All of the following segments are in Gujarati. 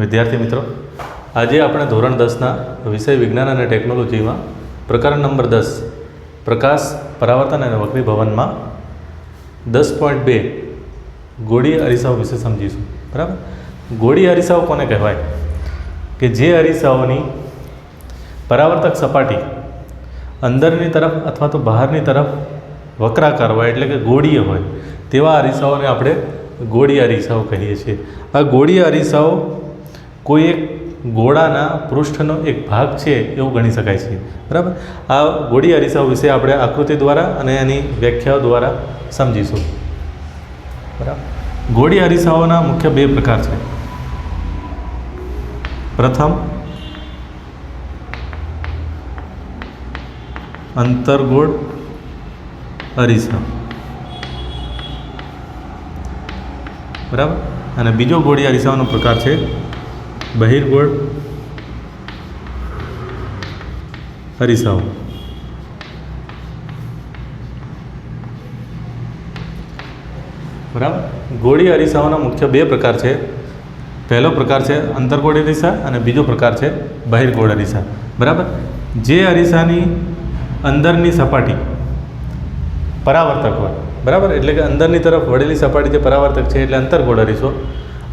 વિદ્યાર્થી મિત્રો, આજે આપણે ધોરણ દસના વિષય વિજ્ઞાન અને ટેકનોલોજીમાં પ્રકરણ નંબર દસ, પ્રકાશ, પરાવર્તન અને વક્રી ભવનમાં દસ પોઈન્ટ બે ગોળી અરીસાઓ વિશે સમજીશું. બરાબર? ગોળી અરીસાઓ કોને કહેવાય? કે જે અરીસાઓની પરાવર્તક સપાટી અંદરની તરફ અથવા તો બહારની તરફ વક્રાકાર હોય, એટલે કે ગોળીય હોય, તેવા અરીસાઓને આપણે ગોળી અરીસાઓ કહીએ છીએ. આ ગોળી અરીસાઓ કોઈ એક ગોળાના પૃષ્ઠનો એક ભાગ છે એવું ગણી શકાય છે. બરાબર? આ ગોળી અરીસાઓ વિશે આપણે આકૃતિ દ્વારા અને એની વ્યાખ્યાઓ દ્વારા સમજીશું. બરાબર? ગોળી અરીસાઓના મુખ્ય બે પ્રકાર છે. પ્રથમ, અંતરગોળ અરીસા. બરાબર? અને બીજો ગોળી અરીસાઓનો પ્રકાર છે બહિર્ગોળ અરીસાઓ બરાબર? ગોળી અરીસાઓના મુખ્ય બે પ્રકાર છે. પહેલો પ્રકાર છે અંતરગોળ અરીસા અને બીજો પ્રકાર છે બહિર્ગોળ અરીસા બરાબર? જે અરીસાની અંદરની સપાટી પરાવર્તક હોય. બરાબર? એટલે કે અંદરની તરફ વળેલી સપાટી જે પરાવર્તક છે, એટલે અંતરગોળ અરીસો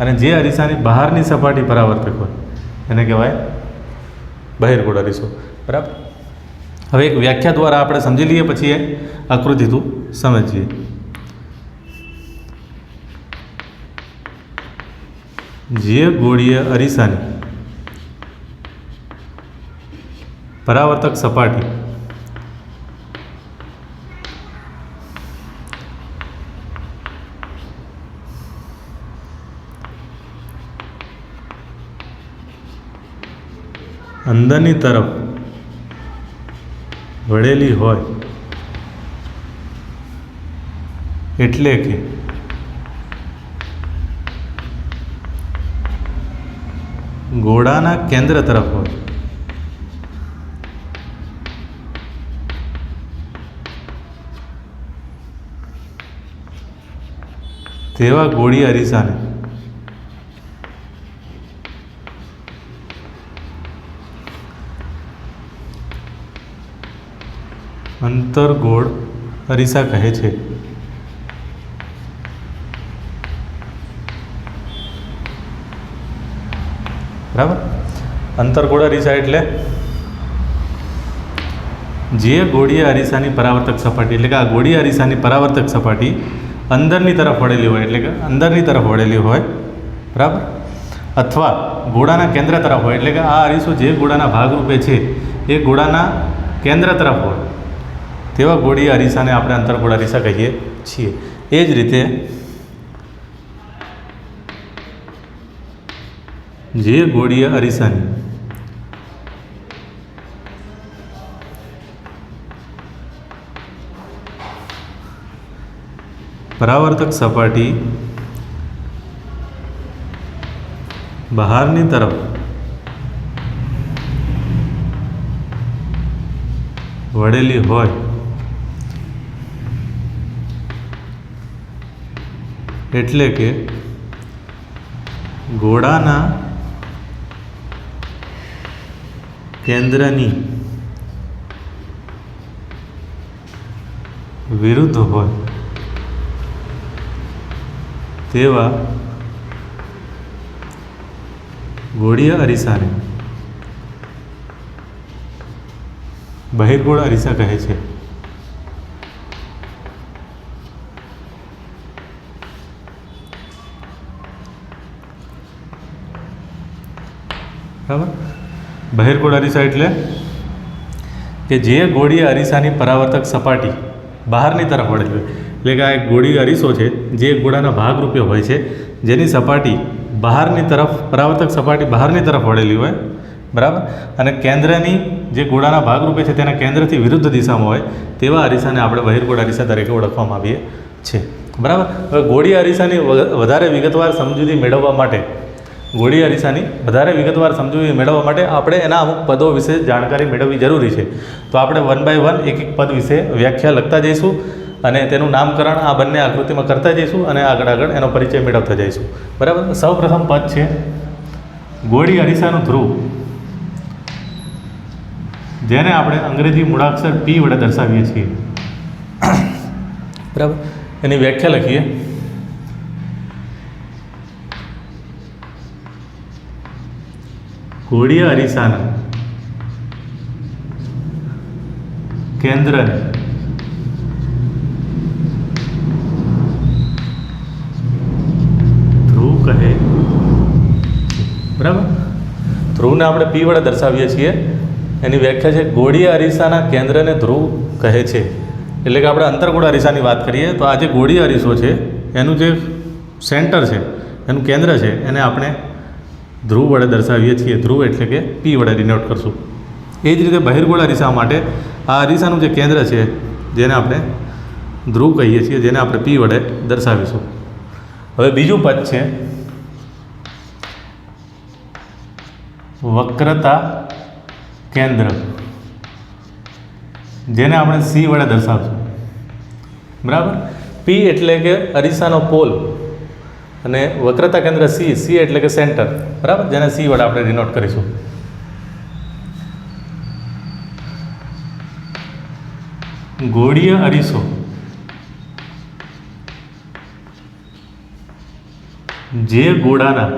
અને જે અરીસાની બહારની સપાટી પરાવર્તક હોય, એને કહેવાય બહિર્ગોળ અરીસો. બરાબર? હવે એક વ્યાખ્યા દ્વારા આપણે સમજી લઈએ, પછી એ આકૃતિતું સમજીએ. જે ગોળીય અરીસાની પરાવર્તક સપાટી અંદરની તરફ વળેલી હોય એટલે કે ગોળાના કેન્દ્ર તરફ હોય. તેવા ગોળી અરીસાને અંતર્ગોળ અરીસા કહે છે. બરાબર? અંતરગોળ અરીસા એટલે જે ગોળીય અરીસાની પરાવર્તક સપાટી, એટલે કે આ ગોળીય અરીસાની પરાવર્તક સપાટી અંદરની તરફ વળેલી હોય, એટલે કે અંદરની તરફ વળેલી હોય, બરાબર? અથવા ગોળાના કેન્દ્ર તરફ હોય, એટલે કે આ અરીસો જે ગોળાના ભાગરૂપે છે, એ ગોળાના કેન્દ્ર તરફ હોય. તેવા ગોળીય અરીસાને આપણે અંતર્ગોળ અરીસા કહીએ છીએ. એ જ રીતે જે ગોળીય અરીસાની પરાવર્તક સપાટી બહારની તરફ વળેલી હોય એટલે કે ઘોડાના કેન્દ્રની વિરુદ્ધ હોય તેવા ગોળીય અરીસાને બહિર્ગોળ અરીસા કહે છે. બરાબર? બહિર્ગોળ અરીસા એટલે કે જે ગોળીય અરીસાની પરાવર્તક સપાટી બહારની તરફ વળેલી હોય એટલે કે આ એક ગોળી અરીસો છે, જે ગોળાના ભાગરૂપે હોય છે, જેની સપાટી બહારની તરફ, પરાવર્તક સપાટી બહારની તરફ વળેલી હોય. બરાબર? અને કેન્દ્રની જે ગોળાના ભાગરૂપે છે, તેના કેન્દ્રથી વિરુદ્ધ દિશામાં હોય, તેવા અરીસાને આપણે બહિર્ગોળ અરીસા તરીકે ઓળખવામાં આવીએ છીએ. બરાબર? હવે ગોળી અરીસાની વધારે વિગતવાર સમજૂતી મેળવવા માટે ગોળી અરીસાની વધારે વિગતવાર સમજૂતી મેળવવા માટે આપણે એના અમુક પદો વિશે જાણકારી મેળવવી જરૂરી છે. તો આપણે વન બાય વન એક એક પદ વિશે વ્યાખ્યા લખતા જઈશું અને તેનું નામકરણ આ બંને આકૃતિમાં કરતા જઈશું અને આગળ આગળ એનો પરિચય મેળવતા જઈશું. બરાબર? સૌ પ્રથમ પદ છે ગોળી અરીસાનું ધ્રુવ. જેને આપણે અંગ્રેજી મૂળાક્ષર પી વડે દર્શાવીએ છીએ. બરાબર? એની વ્યાખ્યા લખીએ. ઘોડીય અરીસાના. કેન્દ્રને. ધ્રુવ કહે. બરાબર? ધ્રુવને આપણે પી વડે દર્શાવીએ છીએ. એની વ્યાખ્યા છે, ગોળીય અરીસાના કેન્દ્રને ધ્રુવ કહે છે. એટલે કે આપણે અંતરગોળ અરીસાની વાત કરીએ, તો આ જે ગોળીય અરીસો છે, એનું જે સેન્ટર છે, એનું કેન્દ્ર છે, એને આપણે ધ્રુવ વડે દર્શાવીએ છીએ. ધ્રુવ એટલે કે પી વડે ડિનોટ કરશું. એ જ રીતે બહિર્ગોળ અરીસા માટે આ અરીસાનું જે કેન્દ્ર છે, જેને આપણે ધ્રુવ કહીએ છીએ, જેને આપણે પી વડે દર્શાવીશું. હવે બીજું પદ છે વક્રતા કેન્દ્ર, જેને આપણે સી વડે દર્શાવશું. બરાબર? પી એટલે કે અરીસાનો પોલ અને વક્રતા કેન્દ્ર સી સી એટલે કે સેન્ટર બરાબર? જેને સી વડે આપણે ડિનોટ કરીશું. ગોળીય અરીસો. જે ગોળાના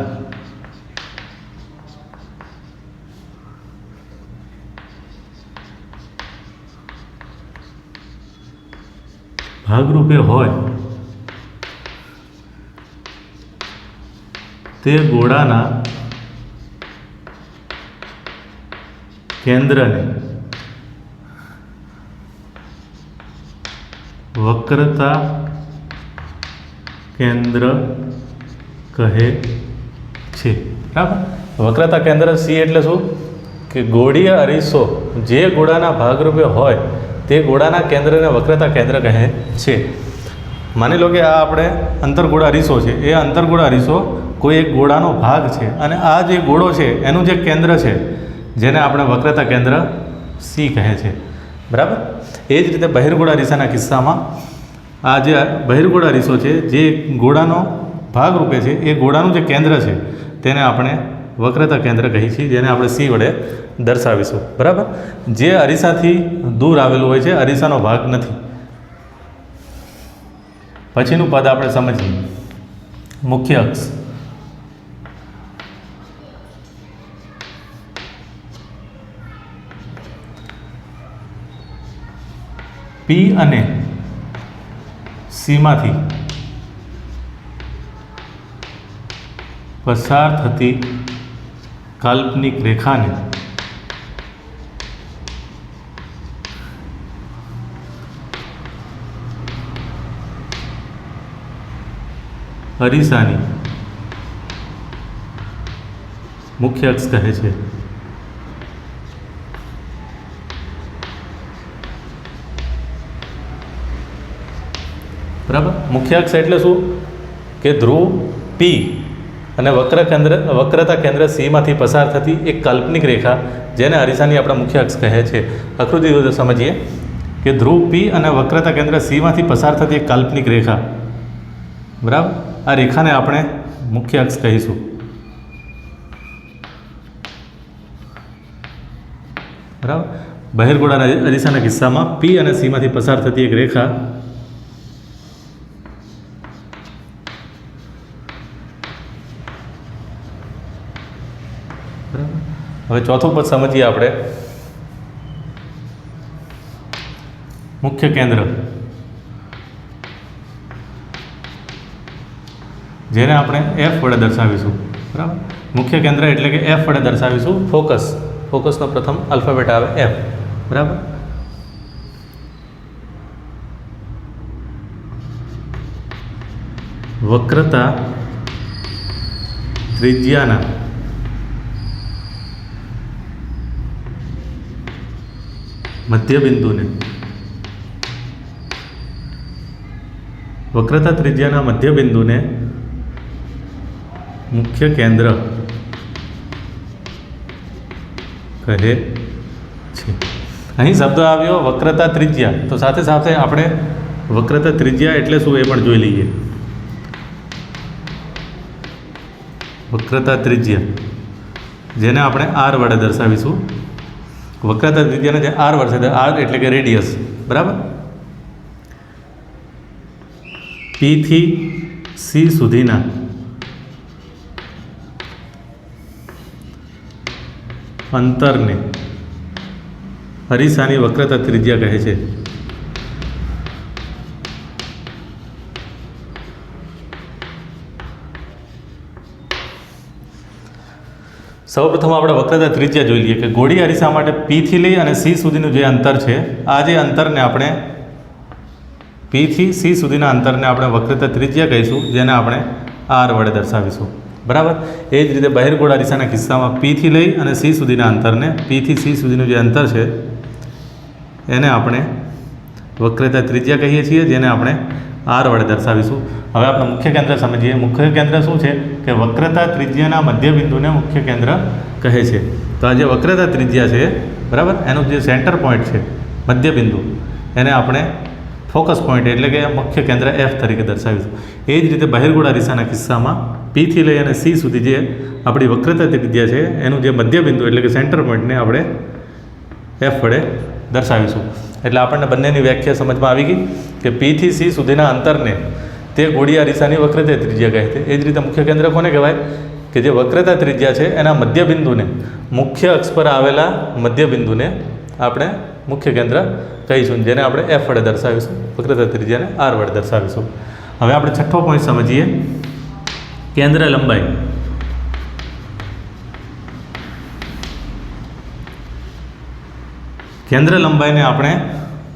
ભાગરૂપે હોય તે ગોળાના કેન્દ્રને વક્રતા કેન્દ્ર કહે છે. બરાબર? વક્રતા કેન્દ્ર સી એટલે શું? કે ગોળીય અરીસો જે ગોળાના ભાગરૂપે હોય તે ગોળાના કેન્દ્રને વક્રતા કેન્દ્ર કહે છે. માની લો કે આ આપણે અંતરગોળા અરીસો છે. એ અંતરગોળા અરીસો કોઈ એક ગોળાનો ભાગ છે અને આ જે ગોળો છે, એનું જે કેન્દ્ર છે, જેને આપણે વક્રતા કેન્દ્ર સી કહે છે. બરાબર? એ જ રીતે બહિર્ગોળા રીસાના કિસ્સામાં આ જે બહિર્ગોળા રીસો છે, જે ગોળાનો ભાગ રૂપે છે, એ ગોળાનું જે કેન્દ્ર છે, તેને આપણે વક્રતા કેન્દ્ર કહીએ છીએ, જેને આપણે સી વડે દર્શાવીશું. બરાબર? જે અરીસાથી દૂર આવેલું હોય છે, અરીસાનો ભાગ નથી. પછીનું પદ આપણે સમજીએ. મુખ્ય અક્ષ. પી અને સીમાંથી પસાર થતી કાલ્પનિક રેખાને અરીસાની મુખ્ય અક્ષ કહે છે. બરાબર? મુખ્ય અક્ષ એટલે શું? કે ધ્રુવ પી અને વક્ર કેન્દ્ર, વક્રતા કેન્દ્ર સીમાંથી પસાર થતી એક કાલ્પનિક રેખા, જેને અરીસાની આપણા મુખ્ય અક્ષ કહે છે. આકૃતિ રીતે સમજીએ. કે ધ્રુવ પી અને વક્રતા કેન્દ્ર સીમાંથી પસાર થતી એક કાલ્પનિક રેખા. બરાબર? આ રેખાને આપણે મુખ્ય અક્ષ કહીશું. બરાબર? બહિર્ગોળાના અરીસાના કિસ્સામાં પી અને સીમાંથી પસાર થતી એક રેખા હવે ચોથું પદ સમજીએ આપણે. મુખ્ય કેન્દ્ર. જેને આપણે એફ વડે દર્શાવીશું. બરાબર? મુખ્ય કેન્દ્ર એટલે કે એફ વડે દર્શાવીશું ફોકસ. ફોકસનો પ્રથમ આલ્ફાબેટ આવે એફ બરાબર? વક્રતા ત્રિજ્યાના મધ્યબિંદુને. વક્રતા ત્રિજ્યાના મધ્યબિંદુને મુખ્ય કેન્દ્ર કહે છે. અહીં શબ્દ આવ્યો વક્રતા ત્રિજ્યા. તો સાથે સાથે આપણે વક્રતા ત્રિજ્યા એટલે શું એ પણ જોઈ લઈએ. વક્રતા ત્રિજ્યા. જેને આપણે આર વડે દર્શાવીશું. વક્રતા ત્રિજ્યાને જે આર વર્ષે તો આર એટલે કે રેડિયસ બરાબર? પીથી સી સુધીના અંતરને અરીસાની વક્રતા ત્રિજ્યા કહે છે. સૌપ્રથમ આપણે વક્રતા ત્રિજ્યા જોઈ લઈએ કે ગોળી અરીસા માટે પીથી લઈ અને સી સુધીનું જે અંતર છે, આ જે અંતરને આપણે પીથી સી સુધીના અંતરને આપણે વક્રતા ત્રિજ્યા કહીશું, જેને આપણે આર વડે દર્શાવીશું. બરાબર? એ જ રીતે બહિર્ગોળ અરીસાના કિસ્સામાં પીથી લઈ અને સી સુધીના અંતરને પીથી સી સુધીનું જે અંતર છે, એને આપણે વક્રતા ત્રિજ્યા કહીએ છીએ, જેને આપણે આર વડે દર્શાવીશું. હવે આપણે મુખ્ય કેન્દ્ર સમજીએ. મુખ્ય કેન્દ્ર શું છે? કે વક્રતા ત્રિજ્યાના મધ્ય બિંદુને મુખ્ય કેન્દ્ર કહે છે. તો આ જે વક્રતા ત્રિજ્યા છે, બરાબર? એનું જે સેન્ટર પોઈન્ટ છે મધ્ય બિંદુ એને આપણે ફોકસ પોઈન્ટ એટલે કે મુખ્ય કેન્દ્ર એફ તરીકે દર્શાવીશું. એ જ રીતે બહિર્ગોળ દિશાના કિસ્સામાં પીથી લઈ અને સી સુધી જે આપણી વક્રતા ત્રિજ્યા છે, એનું જે મધ્ય બિંદુ એટલે કે સેન્ટર પોઈન્ટને આપણે એફ વડે દર્શાવીશું. એટલે આપણને બંનેની વ્યાખ્યા સમજમાં આવી ગઈ કે પીથી સી સુધીના અંતરને તે ગોળી અરીસાની વક્રતા ત્રિજ્યા કહે છે. એ જ રીતે મુખ્ય કેન્દ્ર કોને કહેવાય? કે જે વક્રતા ત્રિજ્યા છે એના મધ્ય બિંદુને મુખ્ય અક્ષ પર આવેલા મધ્ય બિંદુને આપણે મુખ્ય કેન્દ્ર કહીશું. જેને આપણે એફ વડે દર્શાવીશું. વક્રતા ત્રિજ્યાને આર વડે દર્શાવીશું. હવે આપણે છઠ્ઠો પોઈન્ટ સમજીએ. કેન્દ્ર લંબાઈ. કેન્દ્ર લંબાઈને આપણે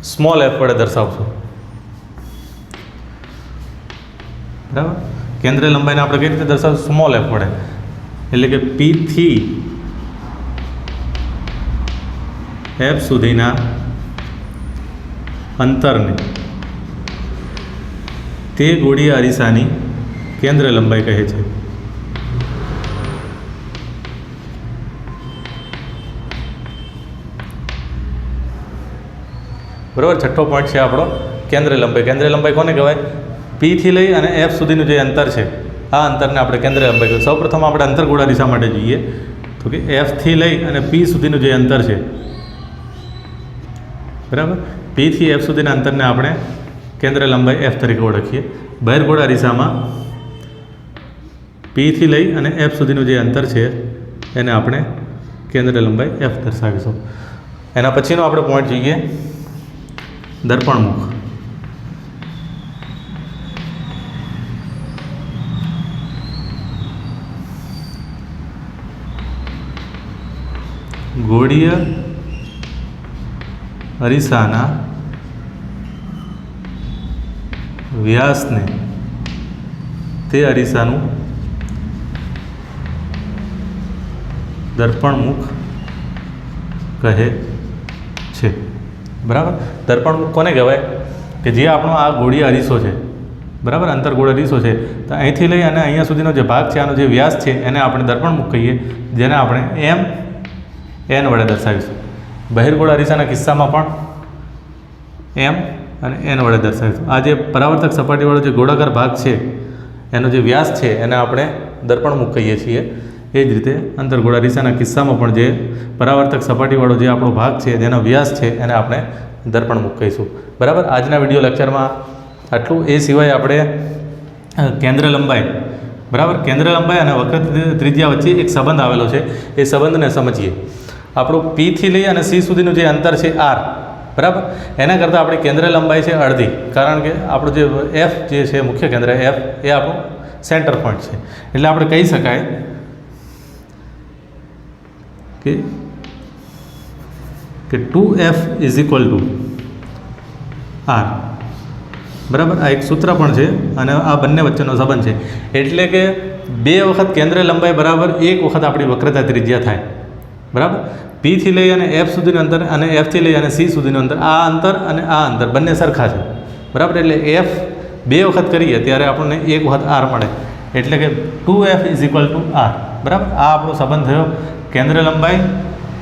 સ્મોલ એફ વડે દર્શાવશું. બરાબર? કેન્દ્ર લંબાઈને આપણે કઈ રીતે દર્શાવશું? સ્મોલ એફ વડે. એટલે કે પીથી એફ સુધીના અંતરને તે ગોળી અરીસાની કેન્દ્ર લંબાઈ કહે છે. બરાબર? છઠ્ઠો પોઈન્ટ છે આપણો. કેન્દ્ર લંબાઈ. કેન્દ્ર લંબાઈ કોને કહેવાય? પીથી લઈ અને એફ સુધીનું જે અંતર છે, આ અંતરને આપણે કેન્દ્ર લંબાઈ કહીએ. સૌપ્રથમ આપણે અંતરગોળા દિશા માટે જોઈએ. તો કે એફથી લઈ અને પી સુધીનું જે અંતર છે, બરાબર? પીથી એફ સુધીના અંતરને આપણે કેન્દ્ર લંબાઈ એફ તરીકે ઓળખીએ. બહિર્ગોળા દિશામાં પીથી લઈ અને એફ સુધીનું જે અંતર છે, એને આપણે કેન્દ્ર લંબાઈ એફ દર્શાવીશું. એના પછીનો આપણે પોઈન્ટ જોઈએ. દર્પણમુખ ગોળીય અરીસાના વ્યાસને તે અરીસાનું દર્પણમુખ કહે છે. બરાબર? દર્પણ કોને કહેવાય? કે જે આપણો આ ગોળી અરીસો છે, બરાબર? અંતરગોળ અરીસો છે. તો અહીંથી લઈ અને અહીંયા સુધીનો જે ભાગ છે, આનો જે વ્યાસ છે, એને આપણે દર્પણમુખ કહીએ જેને આપણે એમ, એન વડે દર્શાવીશું. બહિર્ગોળ અરીસાના કિસ્સામાં પણ એમ અને એન વડે દર્શાવીશું. આ જે પરાવર્તક સપાટીવાળો જે ગોળાકાર ભાગ છે, એનો જે વ્યાસ છે, એને આપણે દર્પણમુખ કહીએ છીએ. એ જ રીતે અંતરગોળ રીસાના કિસ્સામાં પણ જે પરાવર્તક સપાટીવાળો જે આપણો ભાગ છે, જેનો વ્યાસ છે, એને આપણે દર્પણમુખ કહીશું. બરાબર? આજના વીડિયો લેક્ચરમાં આટલું. એ સિવાય આપણે કેન્દ્ર લંબાઈ. બરાબર? કેન્દ્ર લંબાઈ અને વક્ર ત્રિજ્યા વચ્ચે એક સંબંધ આવેલો છે. એ સંબંધને સમજીએ. આપણું પીથી લઈ અને સી સુધીનું જે અંતર છે આર બરાબર? એના કરતાં આપણી કેન્દ્ર લંબાઈ છે અડધી. કારણ કે આપણું જે એફ જે છે, મુખ્ય કેન્દ્ર એફ એ આપણું સેન્ટર પોઈન્ટ છે. એટલે આપણે કહી શકાય કે કે two F is equal to R. બરાબર? આ એક સૂત્ર પણ છે અને આ બંને વચ્ચેનો સંબંધ છે. એટલે કે બે વખત કેન્દ્ર લંબાઈ બરાબર એક વખત આપણી વક્રતા ત્રિજ્યા થાય. બરાબર? પીથી લઈ અને એફ સુધીનું અંતર અને એફથી લઈ અને સી સુધીનું અંતર આ અંતર અને આ અંતર બંને સરખા છે. બરાબર? એટલે એફ બે વખત કરીએ ત્યારે આપણને એક વખત આર મળે. એટલે કે two F is equal to R. બરાબર? આ આપણો સંબંધ થયો કેન્દ્ર લંબાઈ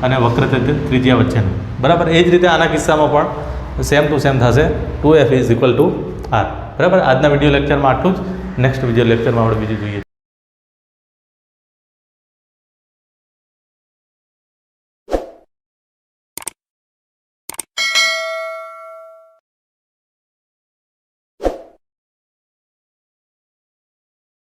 અને વક્ર ત્રિજ્યા વચ્ચેનો. બરાબર? એ જ રીતે આના કિસ્સામાં પણ સેમ ટુ સેમ થશે. Two F is equal to R. બરાબર? આજના વીડિયો લેક્ચરમાં આટલું જ. નેક્સ્ટ વીડિયો લેક્ચરમાં આપણે બીજું જોઈએ.